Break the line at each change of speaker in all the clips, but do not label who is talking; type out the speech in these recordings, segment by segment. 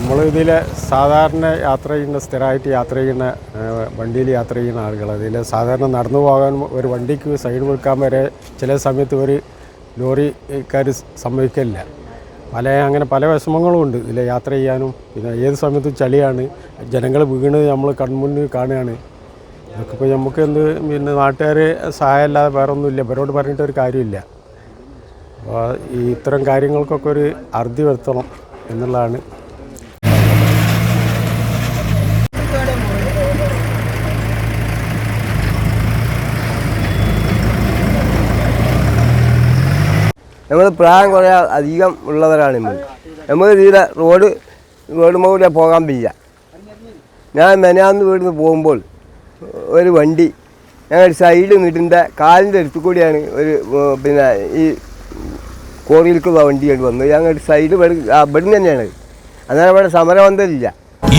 നമ്മൾ ഇതിൽ സാധാരണ യാത്ര ചെയ്യുന്ന സ്ഥിരമായിട്ട് യാത്ര ചെയ്യുന്ന വണ്ടിയിൽ യാത്ര ചെയ്യുന്ന ആളുകൾ അതിൽ സാധാരണ നടന്നു പോകാൻ ഒരു വണ്ടിക്ക് സൈഡ് കൊടുക്കാൻ വരെ ചില സമയത്ത് ഒരു ലോറിക്കാർ സമ്മതിക്കില്ല പല അങ്ങനെ പല വിഷമങ്ങളും ഉണ്ട് ഇതിൽ യാത്ര ചെയ്യാനും. പിന്നെ ഏത് സമയത്തും ചളിയാണ്. ജനങ്ങൾ വീണ് നമ്മൾ കൺമുന്നിൽ കാണുകയാണ്. ഇതൊക്കെ ഇപ്പോൾ നമുക്ക് എന്ത് പിന്നെ നാട്ടുകാർ സഹായമല്ലാതെ വേറെ ഒന്നുമില്ല ഇവരോട് പറഞ്ഞിട്ട് ഒരു കാര്യമില്ല. അപ്പോൾ ഈ ഇത്തരം കാര്യങ്ങൾക്കൊക്കെ ഒരു അറുതി വരുത്തണം എന്നുള്ളതാണ്
നമ്മൾ പ്രായം കുറേ അധികം ഉള്ളവരാണ് നമ്മൾ തീരെ റോഡ് റോഡ് കൂടെ പോകാൻ പറ്റില്ല ഞാൻ മെനാന്ന് വീട്ടിൽ പോകുമ്പോൾ ഒരു വണ്ടി ഞങ്ങൾ സൈഡിൽ നിന്നിട്ട് കാലിന്റെ അടുത്ത് കൂടിയാണ് ഒരു പിന്നെ ഈ കോറിയിലേക്കുള്ള കണ്ട് വന്നത്. ഞങ്ങൾ സൈഡ് ഇവിടെ ഇവിടുന്ന് തന്നെയാണ്. അന്നേരം ഇവിടെ സമരബന്ധമില്ല.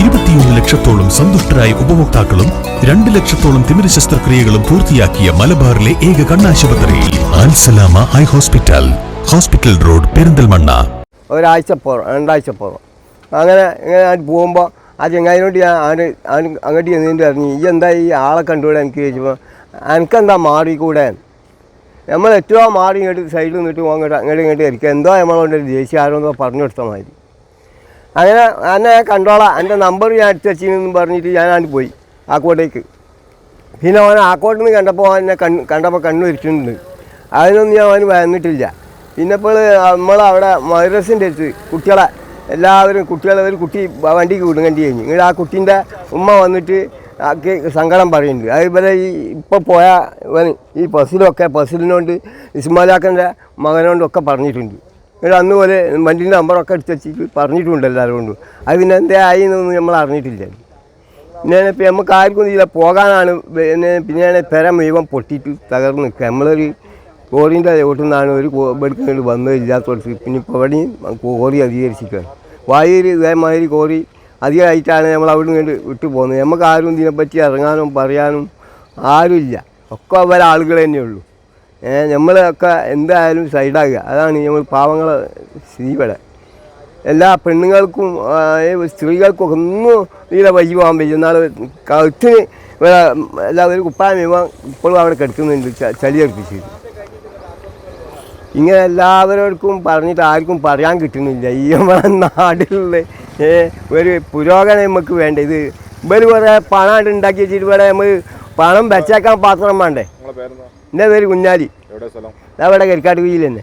ഇരുപത്തിയൊന്ന് ലക്ഷത്തോളം സന്തുഷ്ടരായ ഉപഭോക്താക്കളും രണ്ട് ലക്ഷത്തോളം തിമിര ശസ്ത്രക്രിയകളും പൂർത്തിയാക്കിയ മലബാറിലെ ഏക കണ്ണാശുപത്രി Al Salama eye hospital. Hospital road Perinthalmanna.
ഒരാഴ്ച പോകും രണ്ടാഴ്ച രണ്ടാഴ്ചപ്പുറം. അങ്ങനെ ഇങ്ങനെ പോകുമ്പോൾ ആ ചെങ്ങാതിനോട് ഞാൻ അവന് അവൻ അങ്ങോട്ട് ചെന്നിട്ട് പറഞ്ഞു ഈ എന്താ ഈ ആളെ കണ്ടുകൂടെ? എനിക്ക് ചോദിച്ചപ്പോൾ എനിക്കെന്താ മാറിക്കൂടെ നമ്മൾ ഏറ്റവും മാറി ഇങ്ങോട്ട് സൈഡിൽ നിന്നിട്ട് അങ്ങോട്ട് അങ്ങോട്ട് ഇങ്ങോട്ട് ഇരിക്കുക എന്തോ നമ്മളോട് ഒരു ദേശീയ ആരോന്നോ പറഞ്ഞു കൊടുത്ത മാതിരി. അങ്ങനെ എന്നെ ഞാൻ കണ്ടോളാം. എന്റെ നമ്പർ ഞാൻ എടുത്ത് വെച്ചിരുന്നു പറഞ്ഞിട്ട് ഞാൻ അങ്ങോട്ട് പോയി ആക്കോട്ടേക്ക് പിന്നെ അവൻ ആക്കോട്ടിൽ നിന്ന് കണ്ടപ്പോൾ എന്നെ കണ്ണ് കണ്ടപ്പോൾ കണ്ണു ഇരിക്കുന്നുണ്ട്. അതിനൊന്നും ഞാൻ അവന് വന്നിട്ടില്ല. പിന്നെ ഇപ്പോൾ നമ്മൾ അവിടെ മദ്രസിന്റെ അടുത്ത് കുട്ടികളെ എല്ലാവരും കുട്ടികളെ ഒരു കുട്ടി വണ്ടിക്ക് വിടുങ്ങേണ്ടി കഴിഞ്ഞു. ഇങ്ങനെ ആ കുട്ടീന്റെ ഉമ്മ വന്നിട്ട് ആക്കി സങ്കടം പറയുന്നുണ്ട്. അതേപോലെ ഈ ഇപ്പോൾ പോയ ഈ ബസ്സിലൊക്കെ ബസ്സിലിനോണ്ട് ഇസ്മാലാക്കന്റെ മകനോണ്ടൊക്കെ പറഞ്ഞിട്ടുണ്ട്. എന്നിട്ട് അന്ന് പോലെ വണ്ടീന്റെ നമ്പറൊക്കെ എടുത്ത് വെച്ചിട്ട് പറഞ്ഞിട്ടുണ്ട് എല്ലാവരും കൊണ്ടും അത് പിന്നെ എന്തേ ആയി എന്നൊന്നും നമ്മൾ അറിഞ്ഞിട്ടില്ല. പിന്നെ ഇപ്പം നമുക്ക് ആർക്കും ഇതില്ല പോകാനാണ് പിന്നെ പിന്നെയാണ് പെര മുഴുവൻ പൊട്ടിയിട്ട് തകർന്ന് നിൽക്കുക. നമ്മളൊരു കോറിന്റെ ചോട്ടിൽ നിന്നാണ് ഒരു എടുക്കുന്നത് വന്നത് ഇല്ലാത്തടത്ത് പിന്നെ ഇപ്പോൾ എവിടെയും കോറി അധികരിച്ചിരിക്കുകയാണ്. വായിൽ ഇതേമാതിരി കോറി അധികമായിട്ടാണ് നമ്മൾ അവിടെ നിന്ന് വിട്ടു പോകുന്നത്. നമുക്ക് ആരും ഇതിനെപ്പറ്റി ഇറങ്ങാനും പറയാനും ആരുമില്ല ഒക്കെ അവരെ ആളുകൾ തന്നെയുള്ളൂ. നമ്മളൊക്കെ എന്തായാലും സൈഡാകുക. അതാണ് നമ്മൾ പാവങ്ങളെ സ്ഥിതി എല്ലാ പെണ്ണുങ്ങൾക്കും സ്ത്രീകൾക്കും ഒക്കെ ഒന്നും ഇതിലെ വഴി പോകാൻ പറ്റും എന്നാൽ കഴുത്തിന് ഇവിടെ എല്ലാ ഒരു കുപ്പായം ഇപ്പോഴും അവിടെ കിടക്കുന്നുണ്ട് ചളി അടുപ്പിച്ചിട്ട് ഇങ്ങനെ എല്ലാവരോർക്കും പറഞ്ഞിട്ട് ആർക്കും പറയാൻ കിട്ടുന്നില്ല. ഈ നമ്മളെ നാട്ടിലുള്ള ഒരു പുരോഗതി നമുക്ക് വേണ്ട? ഇത് ഇവർ കുറേ പണം ഉണ്ടാക്കി വെച്ചിട്ട് ഇവിടെ നമ്മൾ പണം വെച്ചേക്കാൻ പാത്രം വേണ്ടേ? എന്റെ പേര് കുഞ്ഞാലി. അവിടെ കരിക്കാട്ട് കുഴിയിൽ തന്നെ.